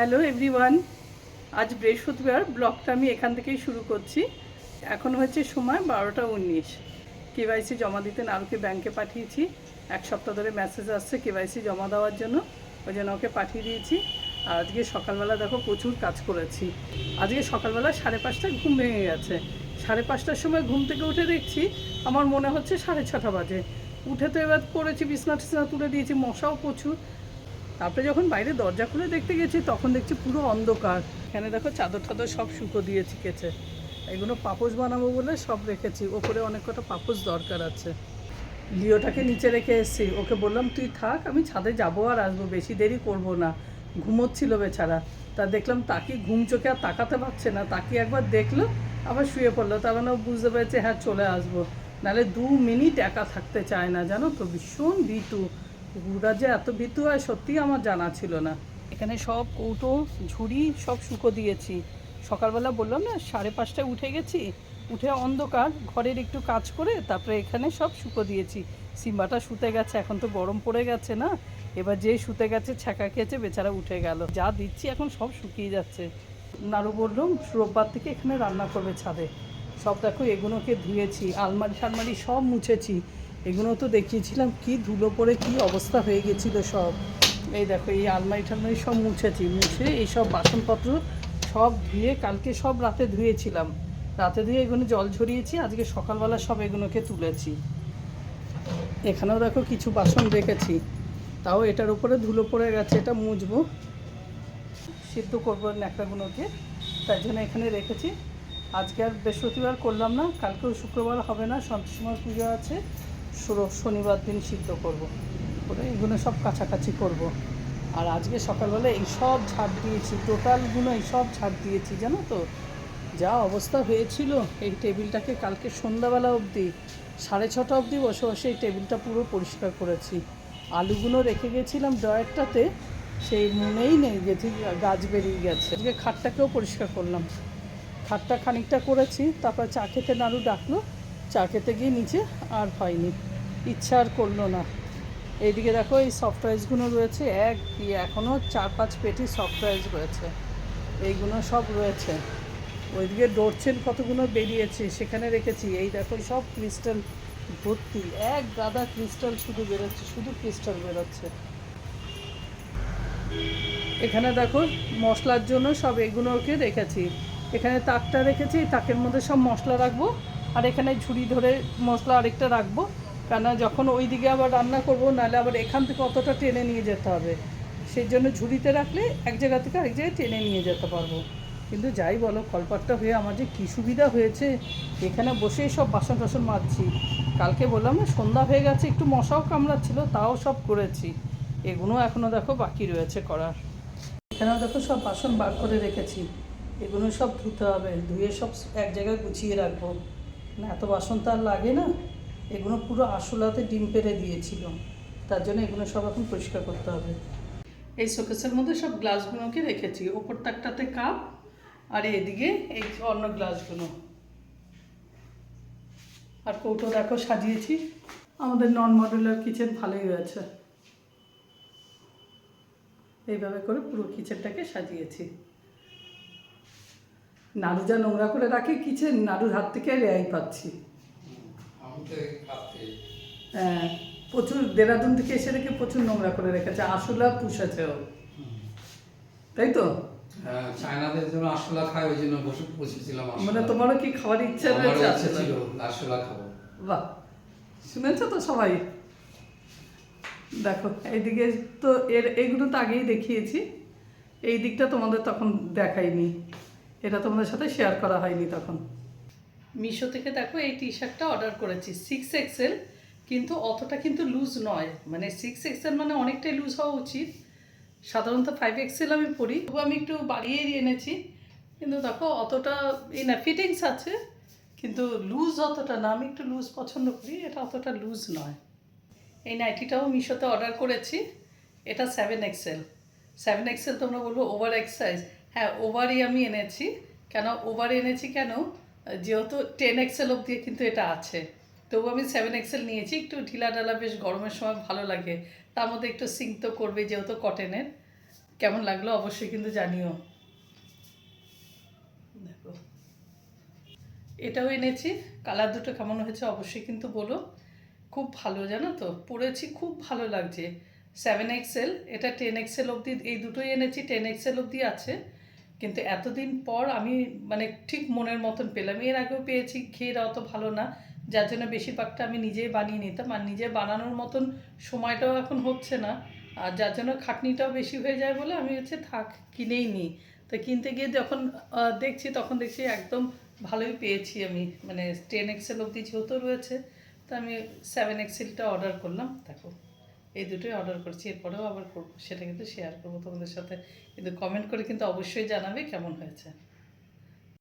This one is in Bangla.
হ্যালো এভরিওয়ান আজ বৃহস্পতিবার ব্লগটা আমি এখান থেকেই শুরু করছি। এখন হচ্ছে সময় বারোটা উনিশ। কেওয়াইসি জমা দিতে নারুকে ব্যাংকে পাঠিয়েছি। এক সপ্তাহ ধরে মেসেজ আসছে কেওয়াইসি জমা দেওয়ার জন্য। ওই জন্য ওকে পাঠিয়ে দিয়েছি। আর আজকে সকালবেলা দেখো প্রচুর কাজ করেছি। আজকে সকালবেলা সাড়ে পাঁচটায় ঘুম ভেঙে গেছে। সাড়ে পাঁচটার সময় ঘুম থেকে উঠে দেখছি আমার মনে হচ্ছে সাড়ে ছটা বাজে। উঠে তো এবার করেছি বিছনা টিছনা তুলে দিয়েছি, মশাও প্রচুর। তারপরে যখন বাইরে দরজা খুলে দেখতে গেছি, তখন দেখছি পুরো অন্ধকার। এখানে দেখো চাদর টাদর সব শুকো দিয়ে কেচে এগুলো পাপোশ বানাবো বলে সব রেখেছি। ওপরে অনেক কটা পাপোশ দরকার আছে। লিওটাকে নিচে রেখে এসেছি। ওকে বললাম, তুই থাক, আমি ছাদে যাব আর আসব। বেশি দেরি করব না। ঘুমোচ্ছিল বেচারা। তা দেখলাম তাকে ঘুম চোখে আর তাকাতে পারছে না। তাকে একবার দেখল, আবার শুয়ে পড়ল। তার মানে ও বুঝতে পেরেছে হ্যাঁ চলে আসব। নাহলে দু মিনিট একা থাকতে চায় না। জানো তো? ভীষণ ভীতু। কুকুররা যে এত ভীতু হয় সত্যি আমার জানা ছিল না। এখানে সব কৌটো, ঝুড়ি, সব শুকো দিয়েছি। সকালবেলা বললাম, না, সাড়ে পাঁচটায় উঠে গেছি। উঠে অন্ধকার, ঘরের একটু কাজ করে তারপরে এখানে সব শুকো দিয়েছি। সিম্বাটা শুতে গেছে, এখন তো গরম পড়ে গেছে না? এবার যে শুতে গেছে, ছ্যাঁকা খেয়েছে, বেচারা উঠে গেল। যা দিচ্ছি এখন সব শুকিয়ে যাচ্ছে। নাড়ু বললাম রোববার থেকে এখানে রান্না করবে ছাদে। সব দেখো এগুলোকে ধুয়েছি আলমারি টালমারি সব মুছেছি। এগুলো তো দেখিয়েছিলাম, কি ধুলো পড়ে, কি অবস্থা হয়ে গেছিল সব। এই দেখো, এই আলমারি টালমারি সব মুছেছি, মুছে এই সব বাসনপত্র সব ধুয়ে কালকে সব রাতে ধুয়েছিলাম। রাতে ধুয়ে এগুলো জল ঝরিয়েছি, আজকে সকালবেলা সব এগুলোকে তুলেছি। এখানেও দেখো কিছু বাসন রেখেছি। তাও এটার উপরে ধুলো পড়ে গেছে, এটা মুছবো। সিদ্ধ করব ন্যাকড়াগুলোকে তাই জন্য এখানে রেখেছি। আজকে আর বৃহস্পতিবার করলাম না, কালকেও শুক্রবার হবে না সন্তোষমার পুজো আছে। শনিবার দিন সিদ্ধ করব। করে এগুলো সব কাছাকাছি করব। আর আজকে সকালবেলা এই সব ঝাড় দিয়েছি, টোটালগুলো এই সব ঝাড় দিয়েছি, জানো তো যা অবস্থা হয়েছিল, এই টেবিলটাকে কালকে সন্ধ্যাবেলা অবধি, সাড়ে ছটা অবধি বসে বসে এই টেবিলটা পুরো পরিষ্কার করেছি আলুগুলো রেখে গেছিলাম ড্রয়ারটাতে, সেই মনেই নেই গেছি গাছ বেরিয়ে গেছে আজকে খাটটাকেও পরিষ্কার করলাম খাটটা খানিকটা করেছি, তারপর চা খেতে নাড়ু ডাকলো চা খেতে গিয়ে নিচে আর হয়নি। ইচ্ছা আর করল না। এইদিকে দেখো এই সফট রাইসগুলো রয়েছে। এক এখনও চার পাঁচ পেটি সফট রাইস রয়েছে। এইগুলো সব রয়েছে। ওইদিকে ডোরছেন কতগুলো বেরিয়েছে সেখানে রেখেছি। এই দেখো সব ক্রিস্টাল ভর্তি। এক গাদা ক্রিস্টাল শুধু বেরোচ্ছে, শুধু ক্রিস্টাল বেরোচ্ছে। এখানে দেখো মশলার জন্য সব এগুলোকে রেখেছি। এখানে তাকটা রেখেছি তাকের মধ্যে সব মশলা রাখব। আর এখানে ঝুড়ি ধরে মশলা আরেকটা রাখব। কেন যখন ওই দিকে আবার রান্না করব, নাহলে আবার এখান থেকে অতটা টেনে নিয়ে যেতে হবে। সেই জন্য ঝুড়িতে রাখলে এক জায়গা থেকে আরেক জায়গায় টেনে নিয়ে যেতে পারব। কিন্তু যাই বলো, কলপাটটা হয়ে আমার যে কী সুবিধা হয়েছে, এখানে বসেই সব বাসন টাসন মাজছি। কালকে বললাম সন্ধ্যা হয়ে গেছে, একটু মশাও কামড়াচ্ছিল, তাও সব করেছি। এগুলো এখনও দেখো বাকি রয়েছে করার। এখানেও দেখো সব বাসন বার করে রেখেছি। এগুলো সব ধুতে হবে, ধুয়ে সব এক জায়গায় গুছিয়ে রাখব। না, এত বাসন তো আর লাগে না। এগুলো পুরো আসলাতে ডিম পেরে দিয়েছিল। তার জন্য এগুলো সব এখন পরিষ্কার করতে হবে। এই শোকেসের মধ্যে সব গ্লাসগুলোকে রেখেছি। ওপর তাকটাতে কাপ, আর এদিকে এই অন্য গ্লাসগুলো। আর কৌটো দেখো, সাজিয়েছি। আমাদের নন মডুলার কিচেন ভালোই হয়েছে। এইভাবে করে পুরো কিচেনটাকে সাজিয়েছি। নাড়ু যা নোংরা করে রাখে কিচেন নাড়ুর হাত থেকে রেয়াই পাচ্ছি। হ্যাঁ প্রচুর দেরাদুন থেকে এসে রেখে প্রচুর নোংরা করে রেখেছে আসলা পুষেছেও তাই তো? হ্যাঁ চায়নাদের জন্য আরশোলা খায় ওই জন্য বসে আরশোলা। মানে তোমারও কি খাওয়ার ইচ্ছা রয়েছে আসলে? খাব। বাহ শুনেছো তো সবাই? দেখো এইদিকে তো এর এইগুলো তো আগেই দেখিয়েছি এই দিকটা তোমাদের তখন দেখাইনি। এটা তোমাদের সাথে শেয়ার করা হয়নি তখন। মিশো থেকে দেখো এই টি শার্টটা অর্ডার করেছি সিক্স এক্সেল কিন্তু অতটা কিন্তু লুজ নয়। মানে সিক্স এক্সেল মানে অনেকটাই লুজ হওয়া উচিত। সাধারণত ফাইভ এক্সেল আমি পরি। তবু আমি একটু বাড়িয়েই এনেছি। কিন্তু দেখো অতটা, এই না ফিটিংস আছে, কিন্তু লুজ অতটা না। আমি একটু লুজ পছন্দ করি। এটা অতটা লুজ নয়। এই নাইটিটাও মিশোতে অর্ডার করেছি। এটা সেভেন এক্সেল সেভেন এক্সেল তোমরা বলব ওভার এক্সাইজ হ্যাঁ ওভারই আমি এনেছি। কেন? ওভার এনেছি কেন? যেহেতু টেন এক্সেল অবধি কিন্তু এটা আছে। তবু আমি সেভেন এক্সেল নিয়েছি। একটু ঢিলা ঢালা বেশ গরমের সময় ভালো লাগে। তার মধ্যে একটু সিঙ্ক তো করবে যেহেতু কটনের কেমন লাগল অবশ্যই কিন্তু জানিও। দেখো। এটাও এনেছি। কালার দুটো কেমন হয়েছে অবশ্যই কিন্তু বলো। খুব ভালো, জানো তো? পরেছি, খুব ভালো লাগছে। সেভেন এক্সেল এটা টেন এক্সেল অবধি, এই দুটোই এনেছি। টেন এক্সেল অবধি আছে। কিন্তু এতদিন পর আমি মানে ঠিক মনের মতন পেলাম। এর আগেও পেয়েছি ঘের অত ভালো না। যার জন্য বেশিরভাগটা আমি নিজেই বানিয়ে নিতাম। আর নিজে বানানোর মতন সময়টাও এখন হচ্ছে না। আর যার জন্য খাটনিটাও বেশি হয়ে যায় বলে আমি হচ্ছে থাক, কিনেই নিই। তো কিনতে গিয়ে যখন দেখছি, তখন দেখছি একদম ভালোই পেয়েছি আমি। মানে টেন এক্সেল অবধি যেহেতু রয়েছে, তো আমি সেভেন এক্সেলটা অর্ডার করলাম। দেখো। এই দুটোই অর্ডার করছি, এরপরেও আবার করব, সেটা কিন্তু শেয়ার করব তোমাদের সাথে। কিন্তু কমেন্ট করে কিন্তু অবশ্যই জানাবে কেমন হয়েছে।